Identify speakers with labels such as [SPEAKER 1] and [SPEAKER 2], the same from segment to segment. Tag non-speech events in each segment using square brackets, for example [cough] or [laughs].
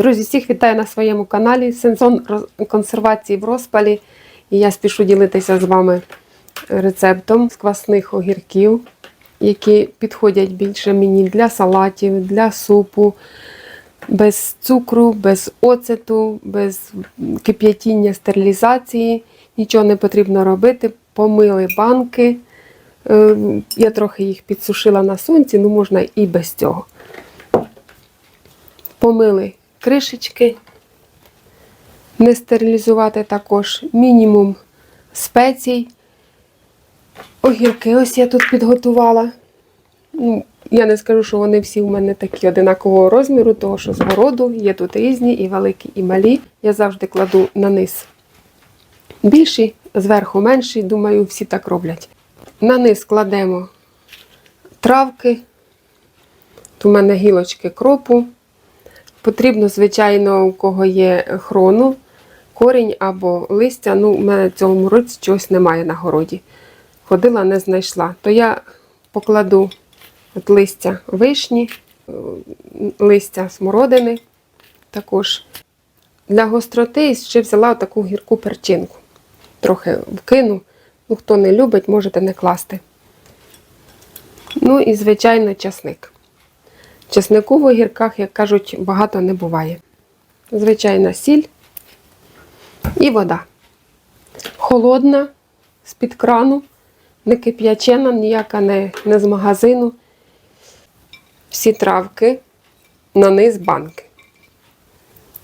[SPEAKER 1] Друзі, всіх вітаю на своєму каналі. Сезон консервації в розпалі. І я спішу ділитися з вами рецептом з квасних огірків, які підходять більше мені для салатів, для супу, без цукру, без оцету, без кип'ятіння стерилізації. Нічого не потрібно робити. Помили банки. Е, Я трохи їх підсушила на сонці, ну можна і без цього. Помили кришечки, не стерилізувати також мінімум спецій. Огірки ось я тут підготувала. Я не скажу, що вони всі у мене такі одинакового розміру, того що з городу є тут різні, і великі, і малі. Я завжди кладу на низ більші, зверху менші, думаю, всі так роблять. На низ кладемо травки. Тут у мене гілочки кропу. Потрібно, звичайно, у кого є хрону, корінь або листя. Ну, у мене в цьому році чогось немає на городі. Ходила, не знайшла. То я покладу от листя вишні, е, листя смородини також. Для гостроти ще взяла таку гірку перчинку. Трохи вкину. Ну, хто не любить, можете не класти. Ну і, звичайно, часник. Часнику в огірках, як кажуть, багато не буває. Звичайна сіль і вода. Холодна, з-під крану, не кип'ячена, ніяка не, не з магазину. Всі травки на низ банки.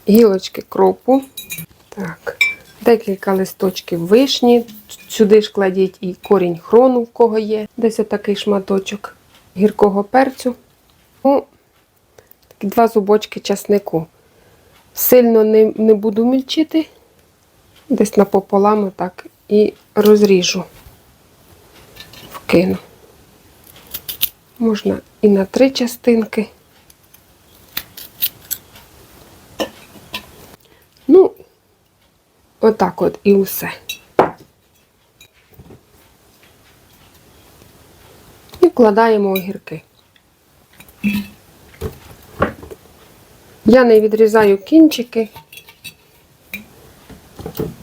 [SPEAKER 1] Гілочки кропу. Так. Декілька листочків вишні. Сюди ж кладіть і корінь хрону, в кого є. Десь отакий шматочок гіркого перцю. Два зубочки часнику. Сильно не, не буду мільчити, десь напополам отак і розріжу, вкину. Можна і на три частинки. Ну, отак от і усе. І вкладаємо огірки. Я не відрізаю кінчики,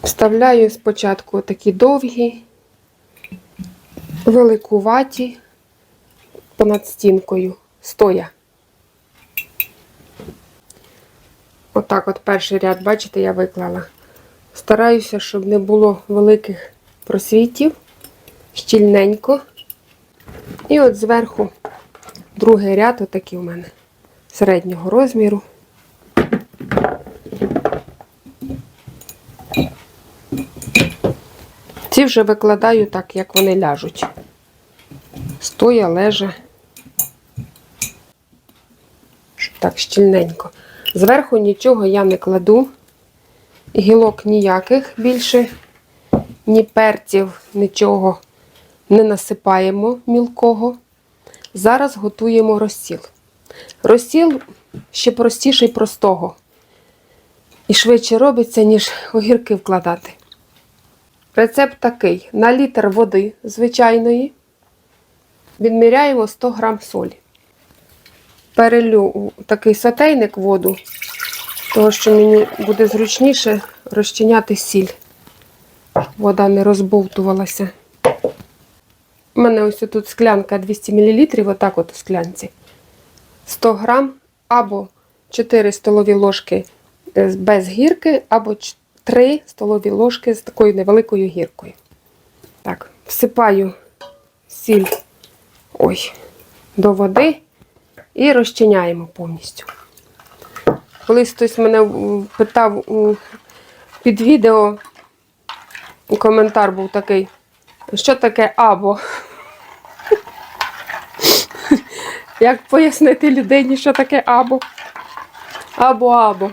[SPEAKER 1] вставляю спочатку такі довгі, великуваті понад стінкою, стоя. Отак от перший ряд, бачите, я виклала. Стараюся, щоб не було великих просвітів, щільненько. І от зверху другий ряд, отакий у мене середнього розміру. Ці вже викладаю так, як вони ляжуть. Стоя, лежа. Так, щільненько. Зверху нічого я не кладу. Гілок ніяких більше, ні перців, нічого не насипаємо мілкого. Зараз готуємо розсіл. Розсіл ще простіший простого. І швидше робиться, ніж огірки вкладати. Рецепт такий: на літр води звичайної відміряємо 100 г солі. Перелю у такий сотейник воду, тому що мені буде зручніше розчиняти сіль. Вода не розбовтувалася. У мене ось тут склянка 200 мл, отак от у склянці. 100 грам або 4 столові ложки е, без гірки, або 3 столові ложки з такою невеликою гіркою. Так, всипаю сіль ой, до води і розчиняємо повністю. Колись хтось мене питав під відео, коментар був такий, що таке або. [laughs] Як пояснити людині, що таке або? Або-або.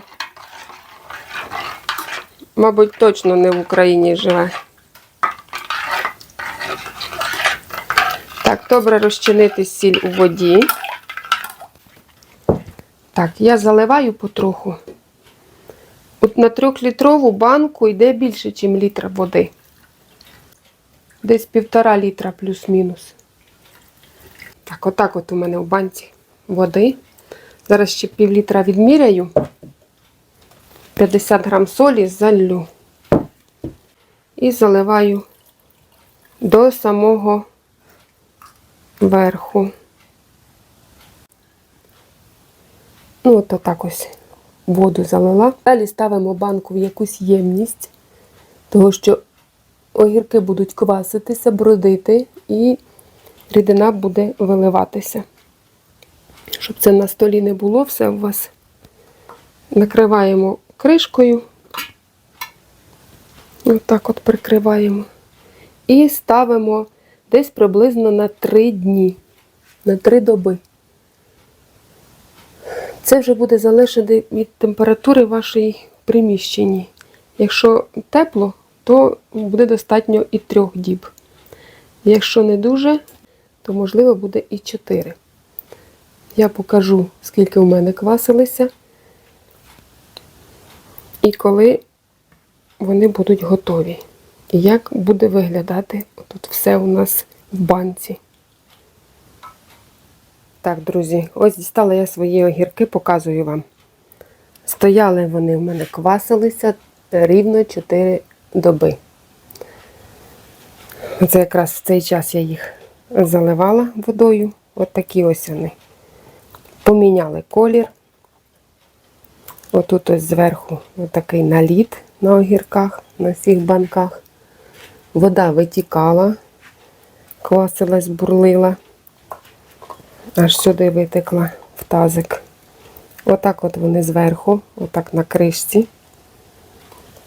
[SPEAKER 1] Мабуть, точно не в Україні живе. Так, добре розчинити сіль у воді. Так, я заливаю потроху. От на трьохлітрову банку йде більше, ніж літра води. Десь півтора літра плюс-мінус. Так, отак от у мене в банці води. Зараз ще пів літра відміряю. 50 грам солі заллю. І заливаю до самого верху. Ну, от так ось воду залила. Далі ставимо банку в якусь ємність, тому що огірки будуть кваситися, бродити, і рідина буде виливатися. Щоб це на столі не було, все у вас накриваємо кришкою. Отак от прикриваємо. І ставимо десь приблизно на 3 дні, на 3 доби. Це вже буде залежати від температури вашої приміщенні. Якщо тепло, то буде достатньо і трьох діб. Якщо не дуже, то можливо буде і 4. Я покажу, скільки у мене квасилися коли вони будуть готові. І як буде виглядати тут все у нас в банці. Так, друзі, ось дістала я свої огірки, показую вам. Стояли вони в мене, квасилися рівно 4 доби. Оце якраз в цей час я їх заливала водою. От такі ось вони. Поміняли колір. Отут ось зверху отакий наліт на огірках, на всіх банках. Вода витікала, квасилась, бурлила, аж сюди витекла в тазик. Отак от вони зверху, отак на кришці.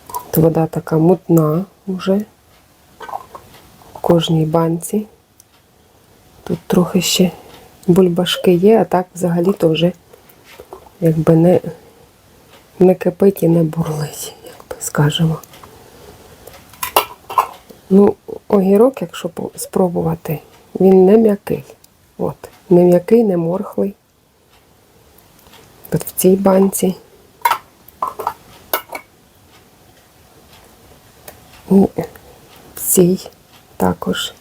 [SPEAKER 1] От вода така мутна вже в кожній банці. Тут трохи ще бульбашки є, а так взагалі-то вже якби не, не кипить і не бурлить, як би скажемо. Ну, огірок, якщо спробувати, він не м'який. От, не м'який, не морхлий. От в цій банці. І в цій також.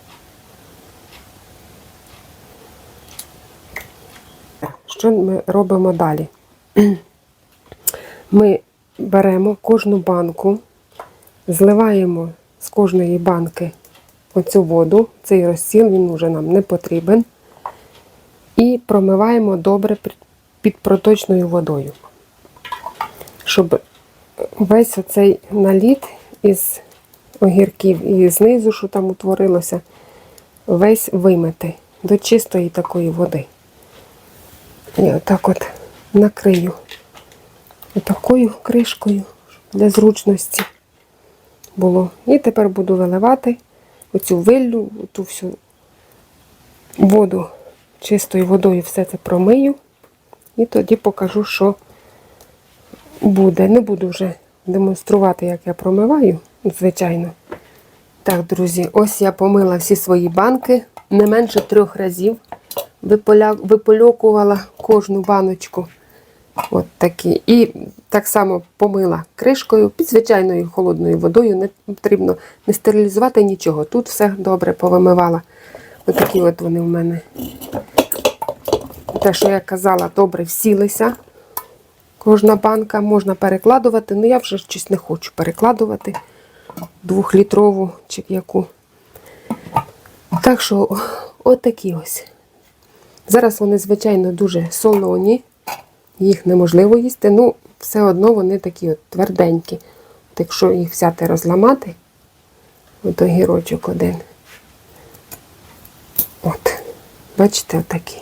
[SPEAKER 1] Що ми робимо далі? Ми беремо кожну банку, зливаємо з кожної банки оцю воду, цей розсіл, він вже нам не потрібен. І промиваємо добре під- проточною водою, щоб весь оцей наліт із огірків і знизу, що там утворилося, весь вимити до чистої такої води. І отак от накрию отакою кришкою для зручності було. І тепер буду виливати оцю виллю, ту всю воду, чистою водою все це промию. І тоді покажу, що буде. Не буду вже демонструвати, як я промиваю, звичайно. Так, друзі, ось я помила всі свої банки не менше трьох разів. Випольокувала кожну баночку. От такі. І так само помила кришкою під звичайною холодною водою. Не потрібно не стерилізувати нічого. Тут все добре повимивала. Ось такі от вони в мене. Те, що я казала, добре всілися. Кожна банка можна перекладувати, але я вже щось не хочу перекладувати двохлітрову чи яку. Так що, отакі ось. Зараз вони, звичайно, дуже солоні, їх неможливо їсти, ну, все одно вони такі от тверденькі. От якщо їх взяти розламати, от огірочок один. От, бачите, отакі.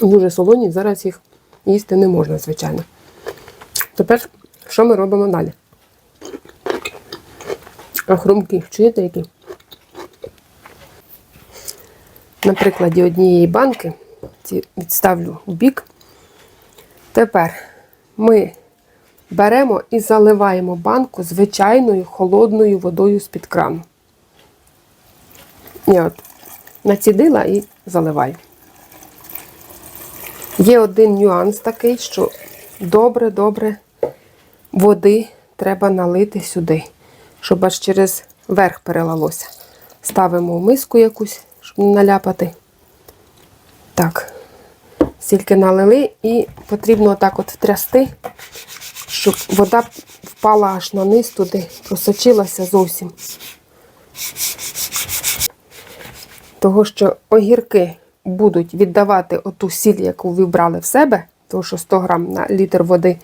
[SPEAKER 1] Дуже солоні, зараз їх їсти не можна, звичайно. Тепер, що ми робимо далі? А хрумки, чуєте які? На прикладі однієї банки ці відставлю в бік. Тепер ми беремо і заливаємо банку звичайною холодною водою з-під крану. Я от націдила і заливаю. Є один нюанс такий, що добре-добре води треба налити сюди, щоб аж через верх перелилося. Ставимо в миску якусь, наляпати. Так, стільки налили і потрібно отак от трясти, щоб вода впала аж на низ туди, просочилася зовсім. Того, що огірки будуть віддавати оту сіль, яку ви брали в себе, тому що 100 грам на літр води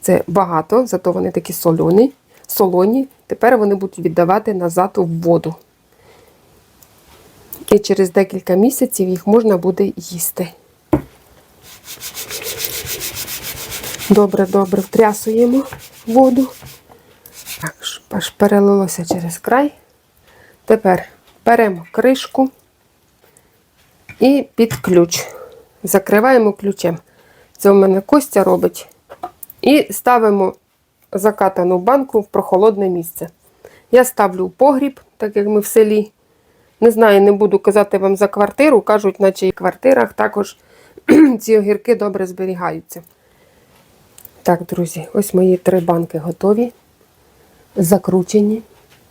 [SPEAKER 1] це багато, зато вони такі солоні. солоні. Тепер вони будуть віддавати назад у воду. І через декілька місяців їх можна буде їсти. Добре, добре втрясуємо воду. Так, аж перелилося через край. Тепер беремо кришку і під ключ. Закриваємо ключем. Це у мене Костя робить. І ставимо закатану банку в прохолодне місце. Я ставлю в погріб, так як ми в селі. Не знаю, не буду казати вам за квартиру. Кажуть, наче і в квартирах також [clears throat] ці огірки добре зберігаються. Так, друзі, ось мої три банки готові. Закручені.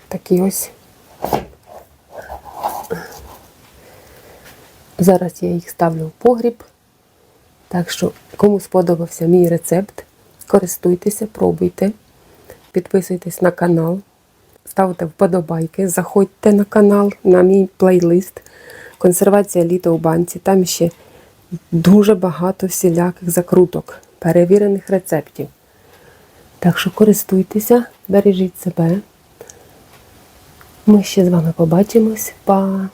[SPEAKER 1] Такі ось. Зараз я їх ставлю в погріб. Так що, кому сподобався мій рецепт, користуйтеся, пробуйте, підписуйтесь на канал, ставте вподобайки, заходьте на канал, на мій плейлист Консервація літа у банці. Там ще дуже багато всіляких закруток, перевірених рецептів. Так що користуйтеся, бережіть себе. Ми ще з вами побачимось. Па!